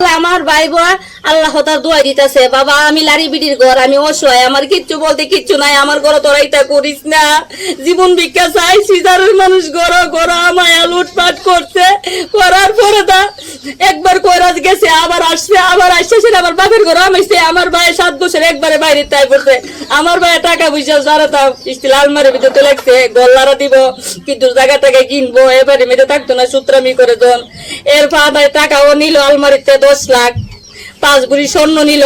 আমার ভাই বোন আল্লাহ তার দোয়া দিতেছে, বাবা, আমি লারি বিটির ঘর, আমি অসহায়, আমার কিচ্ছু বলতে কিচ্ছু নাই, আমার ঘরে তোরা এটা করিস না। জীবন ভিক্ষা চাই সিজারের মানুষ ঘর ঘর আমায় লুটপাট করছে। করার পরে তা একবার কইরাজ গেছে, আবার আসছে আবার আসছে, সেটা আমার বাপের ঘর আমাইছে আমার ভাই সাত বছর একবারে বাইরে তাই করছে আমার ভাই টাকা পয়সা যারা তা স্টিল আলমারির ভিতরে তো লাগছে গল্লারা দিব, কিন্তু জায়গা টাকা কিনবো, এবারে মেয়েতে থাকতো না, সূত্রামি করে জন এর ফাদায় টাকাও নিল আলমারিতে দশ লাখ। পাঁচ বুড়ি স্বর্ণ নিল।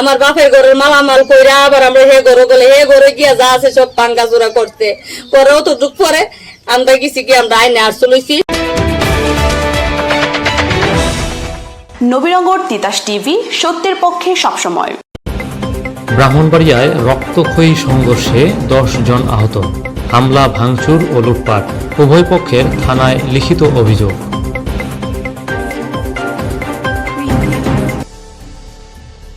আমার বাপের ঘরের মালামাল কইরা আবার আমরা হে ঘরে গেলে হে ঘরে গিয়া যা আছে সব পাঙ্গা জোড়া করতে। পরে অত যুগ পরে আমরা গেছি কি আমরা আইনে আর চলেছি নবীনগর তিতাস টিভি সত্যের পক্ষে সবসময়। ব্রাহ্মণবাড়িয়ায় রক্তক্ষয়ী সংঘর্ষে দশ জন আহত। হামলা ভাঙচুর ও লুটপাট উভয় পক্ষের থানায় লিখিত অভিযোগ।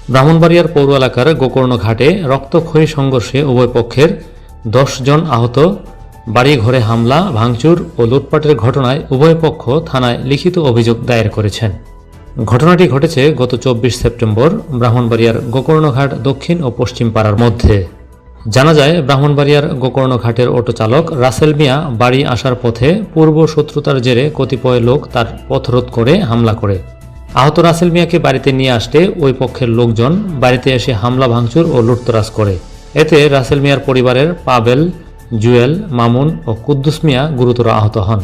ব্রাহ্মণবাড়িয়ার পৌর এলাকার গোকর্ণ ঘাটে রক্তক্ষয়ী সংঘর্ষে উভয় পক্ষের জন আহত বাড়ি ঘরে হামলা, ভাঙচুর ও লুটপাটের ঘটনায় উভয় পক্ষ থানায় লিখিত অভিযোগ দায়ের করেছেন। ঘটনাটি ঘটেছে গত চব্বিশ সেপ্টেম্বর ব্রাহ্মণবাড়িয়ার গোকর্ণঘাট দক্ষিণ ও পশ্চিম পাড়ার মধ্যে। জানা যায়, ব্রাহ্মণবাড়িয়ার গোকর্ণঘাটের অটো চালক রাসেল মিয়া বাড়ি আসার পথে পূর্ব শত্রুতার জেরে কতিপয় লোক তার পথরোধ করে হামলা করে। আহত রাসেল মিয়াকে বাড়িতে নিয়ে আসতে ওই পক্ষের লোকজন বাড়িতে এসে হামলা, ভাঙচুর ও লুটতরাজ করে। এতে রাসেল মিয়ার পরিবারের পাবেল, জুয়েল, মামুন ও কুদ্দুস মিয়া গুরুতর আহত হন।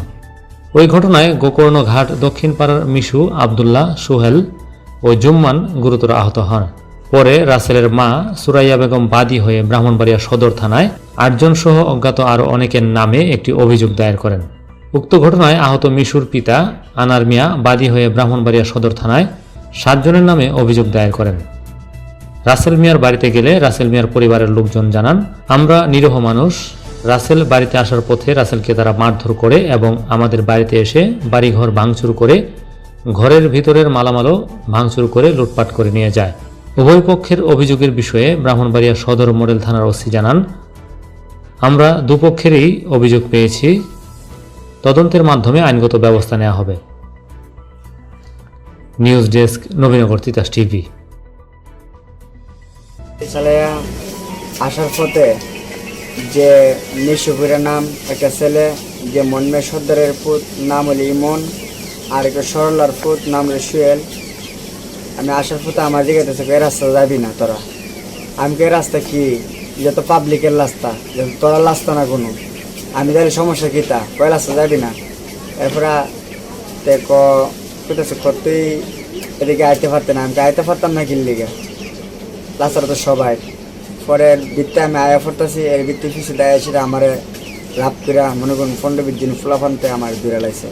ওই ঘটনায় গোকর্ণ ঘাট দক্ষিণ পাড়ার মিশু আবদুল্লাহ, সোহেল ও জুম্মান গুরুতর আহত হন। পরে রাসেলের মা সুরাইয়া বেগম বাদী হয়ে ব্রাহ্মণবাড়িয়া সদর থানায় আটজন সহ অজ্ঞাত আরও অনেকের নামে একটি অভিযোগ দায়ের করেন। উক্ত ঘটনায় আহত মিশুর পিতা আনার মিয়া বাদী হয়ে ব্রাহ্মণবাড়িয়া সদর থানায় সাতজনের নামে অভিযোগ দায়ের করেন। রাসেল মিয়ার বাড়িতে গেলে রাসেল মিয়ার পরিবারের লোকজন জানান, আমরা নিরহ মানুষ। রাসেল বাড়িতে আসার পথে রাসেলকে তারা মারধর করে এবং আমাদের বাড়িতে এসে বাড়িঘর ভাঙচুর করে ঘরের ভিতরের মালামালও ভাঙচুর করে লুটপাট করে নিয়ে যায়। উভয় পক্ষের অভিযোগের বিষয়ে ব্রাহ্মণবাড়িয়া সদর মডেল থানার ওসি জানান, আমরা দুপক্ষেরই অভিযোগ পেয়েছি। তদন্তের মাধ্যমে আইনগত ব্যবস্থা নেওয়া হবে। News desk, Nabinagar Titas TV. আসার পথে যে নিশুপুরের নাম, একটা ছেলে, যে মনমে সর্দারের পুত, নাম হলো ইমন, আর একটা সরলার পুত, নাম হলো সুয়েল। আমি আসার পথে আমার জিজ্ঞাসা এই রাস্তা যাবি না তোরা। আমি কে রাস্তা কি? যে তো পাবলিকের রাস্তা তোরা রাস্তা না কোনো। আমি তাহলে সমস্যা কি তা কয় রাস্তা যাবি না। এরপরে তে ক কোথাছে এদিকে আইতে পারতে না, আমি তো আইতে পারতাম না কিনলিগে তাছাড়া তো সবাই। পরে বৃত্তে আমি আয়া পড়তেছি, এর বৃত্তি কিছু দেয় সেটা আমার লাভ করে মনে করুন, পনেরো বিশ দিন ফুলাফানতে আমার দূরে লাগছে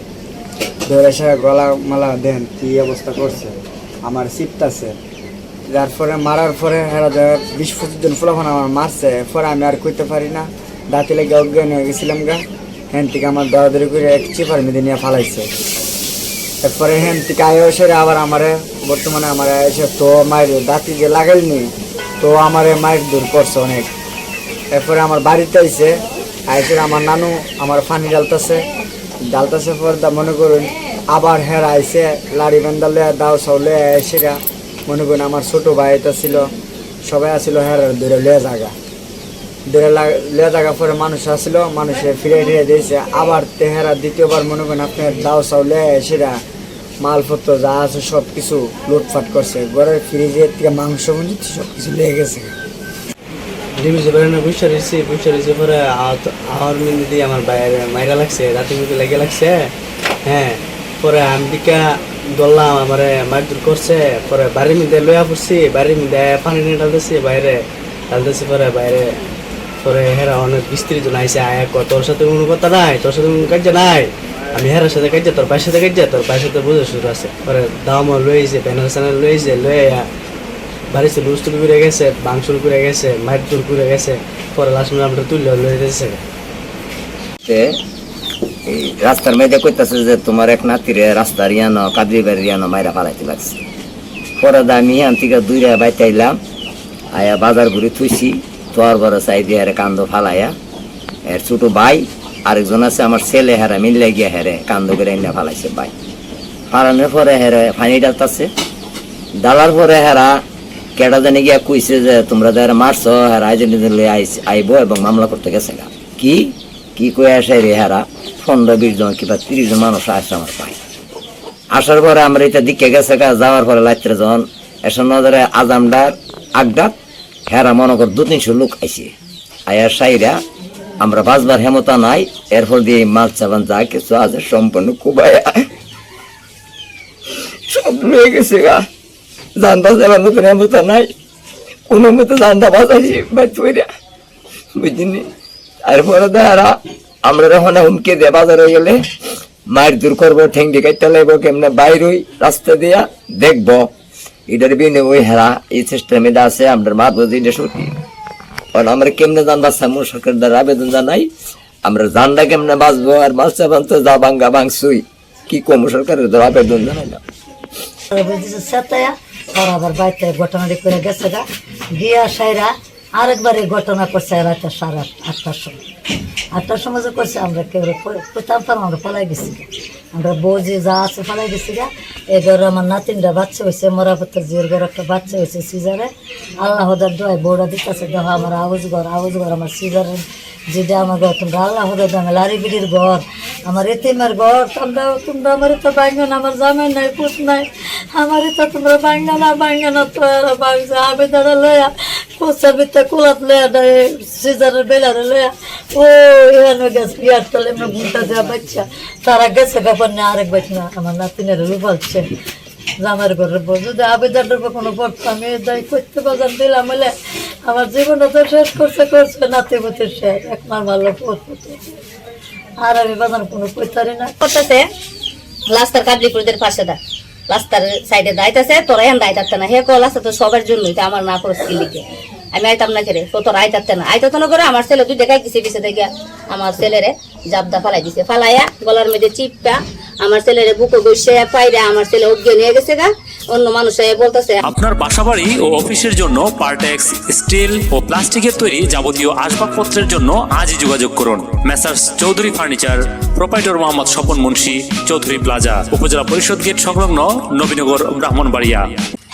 দৌড়ে এসে গলা মালা দেন কি অবস্থা করছে। আমার আছে। যার পরে, মারার পরে হেরা দেয় বিশ পঁচিশ জন ফুলাফান আমার মারছে পরে আমি আর কইতে পারি না। দাঁতি লেগে অজ্ঞান হয়ে গেছিলাম গা। হ্যান থেকে আমার দরাদরি করে এক চিপার মেঁধে নিয়ে ফালাইছে। এরপরে হেন থেকে আয় এসে আবার আমারে, বর্তমানে আমার এসে তো মায়ের দাঁতি যে লাগাইনি তো আমারে মায়ের দূর করছে অনেক। এরপরে আমার বাড়িতে আইছে আইসে আমার নানু, আমার ফানি ডালতাছে। ডালতেছে পর দা মনে করুন, আবার হের আইসে লাড়ি বেন্দা লয়ে দাও সব লয়ে এসে মনে করুন আমার ছোট ভাই এটা ছিল, সবাই আসছিল হের দূরে লয়ে জাগা লয়ে জায়গা পরে মানুষ আসলো, মানুষে ফিরে ফিরে দিয়েছে আবার তেহারা দ্বিতীয়বার মনে করেন আপনার দাও চাও লয়ে মালপত্র যা আছে সব কিছু লুটপাট করছে। ঘরের ফ্রিজের থেকে মাংস মঞ্জিত সব কিছু লেগে গেছে। ডিমিজে বেরোনো বুঝতে রয়েছি বুঝতে রয়েছে পরে আমার মিন্দি দিয়ে আমার বাইরে মাইরা লাগছে, রাতে মিন্দি লেগে লাগছে। হ্যাঁ পরে আমি দিকা দৌড়লাম আমার মারধর করছে, পরে বাড়ির মধ্যে লইয়া পড়ছি, বাড়ির মধ্যে পানি নিয়ে ডালতেছি বাইরে ডালতেছি পরে বাইরে পরে হেরা অনেক বিস্তৃত নাইছে আয়া কয় তোর সাথে কোনো কথা নাই, তোর সাথে কোনো কাজ নাই। আমি হেরার সাথে কাজ তোর বাইর সাথে কাজ তোর বাইর সাথে বুঝে শুরু আছে। পরে দাম লইছে ব্যানার স্যানার লইছে লইয়া বাড়িতে লুস্তুল করে গেছে, বাংসুল করে গেছে মায়ের তুল করে গেছে, পরে লাস্ট আমরা তুললে লয়ে দিয়েছে এই রাস্তার মেয়েদের কইতাছে যে তোমার এক নাতিরে রাস্তার ইয়ানো কাদরি বাড়ির ইয়ানো মাইরা ফালাইতে লাগছে। পরে আমি ইয়ান থেকে দুইরা বাইতে আইলাম, আয়া বাজার ঘুরে থুইছি। তোর বড় চাই দিয়ে হেরে কান্দ ফালাইয়া। এর ছোট ভাই, আরেকজন আছে আমার ছেলে হেরা, মিললে গিয়া হেরে, কান্দ করে এনে ফালাইছে ভাই। ফালানোর পরে হেরে ফানি ডালতাছে ডালার পরে হেরা কেডা জানি গিয়া কইছে যে, তোমরা যারা মারছো, হেরা আইজেন্ট আইব এবং মামলা করতে গেছে গা। কি? কি কই আসে রে হেরা? পনেরো, বিশ জন কিংবা তিরিশ জন মানুষ আসছে আমার পায় আসার পরে আমরা এটা দিকে গেছে গা, যাওয়ার পরে লাইত্রে যখন এসব নজরে আজামডার আগডাক হেরা মনে কর দু তিনশো লোক আইছে। আয়ার সাইরা, আমরা বাঁচবার হেমতা নাই, এরপর দিয়ে মাছ চাবান যা কিছু আছে সম্পূর্ণ কুবাইয়া সব লয়ে গেছে গা। জানটা যাবার মতন হেমতা নাই, কোনো মতো জানটা বাঁচাইছি বাচ্চ বুঝিনি? তারপরে দেখারা আমরা যখন হুমকে দিয়ে বাজারে গেলে মায়ের দূর করব, ঠেঙ্গি কাটতে লাগবো কেমনে বাইরই রাস্তা দিয়া দেখব। এটার বিনে ওই হেরা, এই সিস্টেমে আছে মা বুঝি এটা সত্যি কারণ আমরা কেমনে জান বাঁচতাম সরকার দ্বারা আবেদন জানাই? আমরা জানটা কেমনে বাঁচবো? আর বাঁচতে বাঁচতে যা ভাঙ্গা ভাঙছুই। কি কম সরকারের দ্বারা আবেদন জানাই না। আবার বাড়িতে ঘটনাটি করে গেছে গা। গিয়া সাইরা আরেকবার এই ঘটনা করছে রাতে সাড়ে আট- আটটার সময়। আটটার সময় যে করছে, আমরা কেউ কোথাও আমরা পালাই গেছি। আমরা বৌজি যা আছে পালাই গেছি গা, এই ঘরে আমার নাতিনটা বাচ্চা হয়েছে মরাপত্তর জিওর ঘর একটা বাচ্চা হয়েছে সিজারে। আল্লাহ হদার দোয়াই বৌড়া দিতেছে, দেখো আমার আউজ ঘর আউজ ঘর আমার সিজারের যেটা আমার ঘর, তোমরা আল্লাহ হদার লারি বিড়ির ঘর, আমার এতিমের ঘর তোমরা তোমরা আমার তো বাঙ্গন আমার জামাই নাই, পুত নাই, আমার তো তোমরা বাঙ্গা না বাঙ্গা না তো এরা বাংছে আমি দাঁড়া লয়া কোচা বিতে কুলাত লয়া, সিজারের বেলারে লয়া ও এখানে তারা গেছে আমার জীবনটা তো শেষ করছে করছে নাতি পুতির শেষ এক মার ভালো আর আমি বাজার কোনো কইতারি না। করতেছে? লাস্টার কাবলিপুরদের পাশে দা। লাস্টার সাইডে দাইতেছে তোরা এন দাইতাতে না। হে কল আছে তো সবার জন্যই, তো আমার না খরচ লিখে? আমি আইতাম না তো তোরা আইতাতে না। আইতাতে না করে আমার ছেলে দুই দেখাই গেছে পিছে দেখে আমার ছেলেরে জাবদা ফালাই দিছে। ফালাইয়া গলার মধ্যে চিপটা আমার ছেলেরে বুকে বসে পাইরে আমার ছেলে অজ্ঞান হয়ে গেছে গা। অন্য মানুষ বলতেছে, আপনার বাসাবাড়ি ও অফিসের জন্য পার্টেক্স, স্টিল ও প্লাস্টিকের তৈরি যাবতীয় আসবাবপত্রের জন্য আজই যোগাযোগ করুন। Messrs Chowdhury furniture, proprietor Mohammad Swapan Munshi, Chowdhury plaza, Upazila Parishad gate সংলগ্ন Nabinagar, Brahmanbaria.